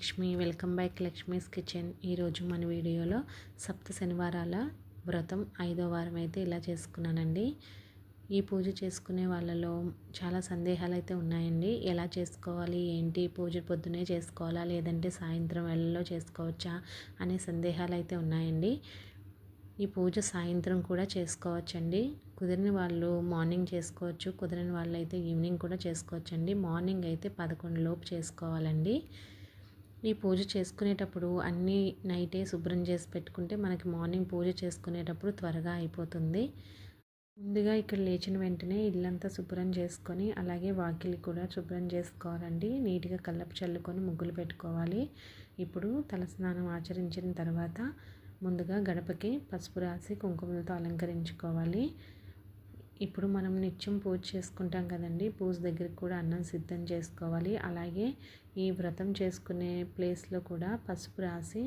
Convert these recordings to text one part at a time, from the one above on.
Lakshmi welcome back Lakshmi's kitchen. ఈరోజు మన వీడియోలో సప్త శనివారాల వ్రతం ఐదో వారం అయితే ఇలా చేసుకున్నానండి. ఈ పూజ చేసుకునే వాళ్ళలో చాలా సందేహాలు అయితే ఉన్నాయండి. ఎలా చేసుకోవాలి ఏంటి పూజ పొద్దునే చేసుకోవాలా లేదంటే సాయంత్రం వేళలో చేసుకోవచ్చా అనే సందేహాలు అయితే ఉన్నాయండి. ఈ పూజ సాయంత్రం కూడా చేసుకోవచ్చండి. కుదిరిన వాళ్ళు మార్నింగ్ చేసుకోవచ్చు కుదిరిన వాళ్ళు అయితే ఈవినింగ్ కూడా చేసుకోవచ్చండి. మార్నింగ్ అయితే పదకొండు లోపు చేసుకోవాలండి. ఈ పూజ చేసుకునేటప్పుడు అన్నీ నైటే శుభ్రం చేసి పెట్టుకుంటే మనకి మార్నింగ్ పూజ చేసుకునేటప్పుడు త్వరగా అయిపోతుంది. ముందుగా ఇక్కడ లేచిన వెంటనే ఇల్లంతా శుభ్రం చేసుకొని అలాగే వాకిలి కూడా శుభ్రం చేసుకోవాలండి. నీట్గా కల్లపు చల్లుకొని ముగ్గులు పెట్టుకోవాలి. ఇప్పుడు తలస్నానం ఆచరించిన తర్వాత ముందుగా గడపకి పసుపు రాసి కుంకుమలతో అలంకరించుకోవాలి. ఇప్పుడు మనం నిత్యం పూజ చేసుకుంటాం కదండి. పూజ దగ్గరికి కూడా అన్నం సిద్ధం చేసుకోవాలి. అలాగే ఈ వ్రతం చేసుకునే ప్లేస్లో కూడా పసుపు రాసి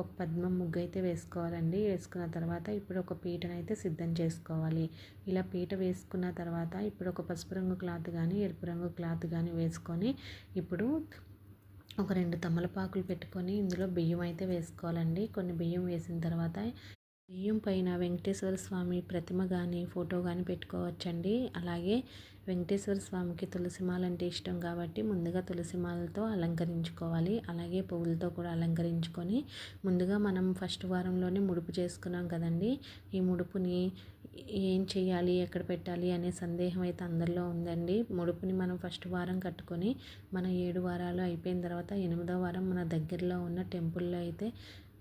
ఒక పద్మం ముగ్గు అయితే వేసుకోవాలండి. వేసుకున్న తర్వాత ఇప్పుడు ఒక పీటనైతే అయితే సిద్ధం చేసుకోవాలి. ఇలా పీట వేసుకున్న తర్వాత ఇప్పుడు ఒక పసుపు రంగు క్లాత్ కానీ ఎరుపు రంగు క్లాత్ కానీ వేసుకొని ఇప్పుడు ఒక రెండు తమలపాకులు పెట్టుకొని ఇందులో బియ్యం అయితే వేసుకోవాలండి. కొన్ని బియ్యం వేసిన తర్వాత బియ్యం పైన వెంకటేశ్వర స్వామి ప్రతిమ కానీ ఫోటో కానీ పెట్టుకోవచ్చండి. అలాగే వెంకటేశ్వర స్వామికి తులసిమాల అంటే ఇష్టం కాబట్టి ముందుగా తులసిమాలతో అలంకరించుకోవాలి. అలాగే పువ్వులతో కూడా అలంకరించుకొని ముందుగా మనం ఫస్ట్ వారంలోనే ముడుపు చేసుకున్నాం కదండి. ఈ ముడుపుని ఏం చేయాలి ఎక్కడ పెట్టాలి అనే సందేహం అయితే అందరిలో ఉందండి. ముడుపుని మనం ఫస్ట్ వారం కట్టుకొని మన ఏడు వారాలు అయిపోయిన తర్వాత ఎనిమిదో వారం మన దగ్గరలో ఉన్న టెంపుల్లో అయితే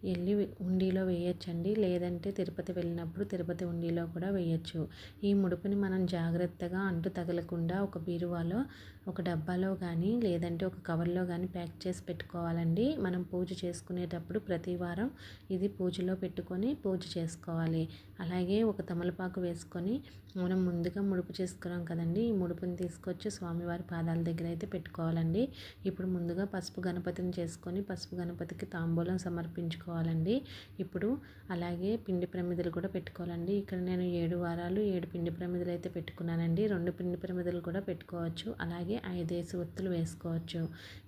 వెళ్ళి హుండీలో వేయచ్చండి. లేదంటే తిరుపతి వెళ్ళినప్పుడు తిరుపతి హుండీలో కూడా వేయచ్చు. ఈ ముడుపుని మనం జాగ్రత్తగా అంటు తగలకుండా ఒక బీరువాలో ఒక డబ్బాలో కానీ లేదంటే ఒక కవర్లో కానీ ప్యాక్ చేసి పెట్టుకోవాలండి. మనం పూజ చేసుకునేటప్పుడు ప్రతి వారం ఇది పూజలో పెట్టుకొని పూజ చేసుకోవాలి. అలాగే ఒక తమలపాకు వేసుకొని మనం ముందుగా ముడుపు చేసుకున్నాం కదండి. ఈ ముడుపుని తీసుకొచ్చి స్వామివారి పాదాల దగ్గర అయితే పెట్టుకోవాలండి. ఇప్పుడు ముందుగా పసుపు గణపతిని చేసుకొని పసుపు గణపతికి తాంబూలం పెట్టుకోవాలండి. ఇప్పుడు అలాగే పిండి ప్రమిదలు కూడా పెట్టుకోవాలండి. ఇక్కడ నేను ఏడు వారాలు ఏడు పిండి ప్రమిదలు అయితే పెట్టుకున్నానండి. రెండు పిండి ప్రమిదలు కూడా పెట్టుకోవచ్చు. అలాగే అలాగే ఐదేసి ఒత్తులు వేసుకోవచ్చు.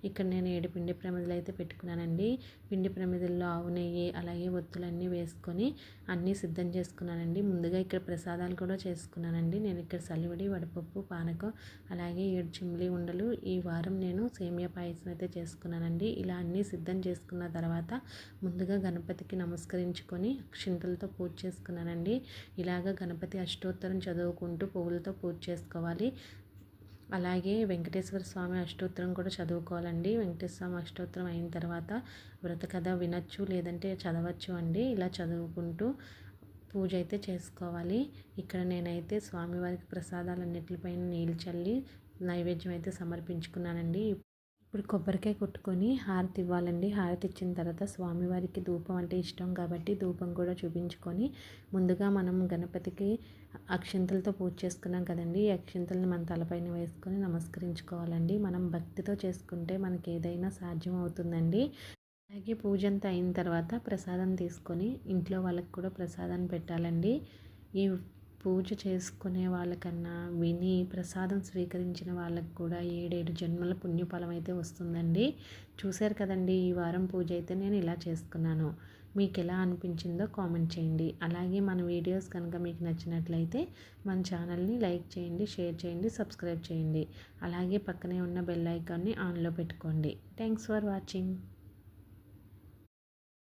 ఇక్కడ నేను ఏడు పిండి ప్రమిదలు అయితే పెట్టుకున్నానండి. పిండి ప్రమిదల్లో ఆవు నెయ్యి అలాగే ఒత్తులన్నీ వేసుకొని అన్నీ సిద్ధం చేసుకున్నానండి. ముందుగా ఇక్కడ ప్రసాదాలు కూడా చేసుకున్నానండి. నేను ఇక్కడ సలివిడి వడపప్పు పానకం అలాగే ఏడు చిమ్లీ ఉండలు ఈ వారం నేను సేమియా పాయసం అయితే చేసుకున్నానండి. ఇలా అన్నీ సిద్ధం చేసుకున్న తర్వాత ముందుగా గణపతికి నమస్కరించుకొని అక్షింతలతో పూజ చేసుకున్నానండి. ఇలాగ గణపతి అష్టోత్తరం చదువుకుంటూ పువ్వులతో పూజ చేసుకోవాలి. అలాగే వెంకటేశ్వర స్వామి అష్టోత్తరం కూడా చదువుకోవాలండి. వెంకటేశ్వర స్వామి అష్టోత్తరం అయిన తర్వాత వ్రత కథ వినొచ్చు లేదంటే చదవచ్చు అండి. ఇలా చదువుకుంటూ పూజ అయితే చేసుకోవాలి. ఇక్కడ నేనైతే స్వామివారికి ప్రసాదాలన్నిటిపైన నీళ్ళు చల్లి నైవేద్యం అయితే సమర్పించుకున్నానండి. ఇప్పుడు కొబ్బరికాయ కొట్టుకొని హారతి ఇవ్వాలండి. హారతి ఇచ్చిన తర్వాత స్వామివారికి ధూపం అంటే ఇష్టం కాబట్టి ధూపం కూడా చూపించుకొని ముందుగా మనం గణపతికి అక్షింతలతో పూజ చేసుకున్నాం కదండి. ఈ అక్షింతలను మన తలపైన వేసుకొని నమస్కరించుకోవాలండి. మనం భక్తితో చేసుకుంటే మనకి ఏదైనా సాధ్యం అవుతుందండి. అలాగే పూజ అంతా అయిన తర్వాత ప్రసాదం తీసుకొని ఇంట్లో వాళ్ళకి కూడా ప్రసాదాన్ని పెట్టాలండి. ఈ పూజ చేసుకునే వాళ్ళకన్నా విని ప్రసాదం స్వీకరించిన వాళ్ళకు కూడా ఏడేడు జన్మల పుణ్యఫలం అయితే వస్తుందండి. చూశారు కదండి ఈ వారం పూజ అయితే నేను ఇలా చేసుకున్నాను. మీకు ఎలా అనిపించిందో కామెంట్ చేయండి. అలాగే మన వీడియోస్ కనుక మీకు నచ్చినట్లయితే మన ఛానల్ని లైక్ చేయండి షేర్ చేయండి సబ్స్క్రైబ్ చేయండి. అలాగే పక్కనే ఉన్న బెల్ ఐకాన్ని ఆన్లో పెట్టుకోండి. Thanks for watching.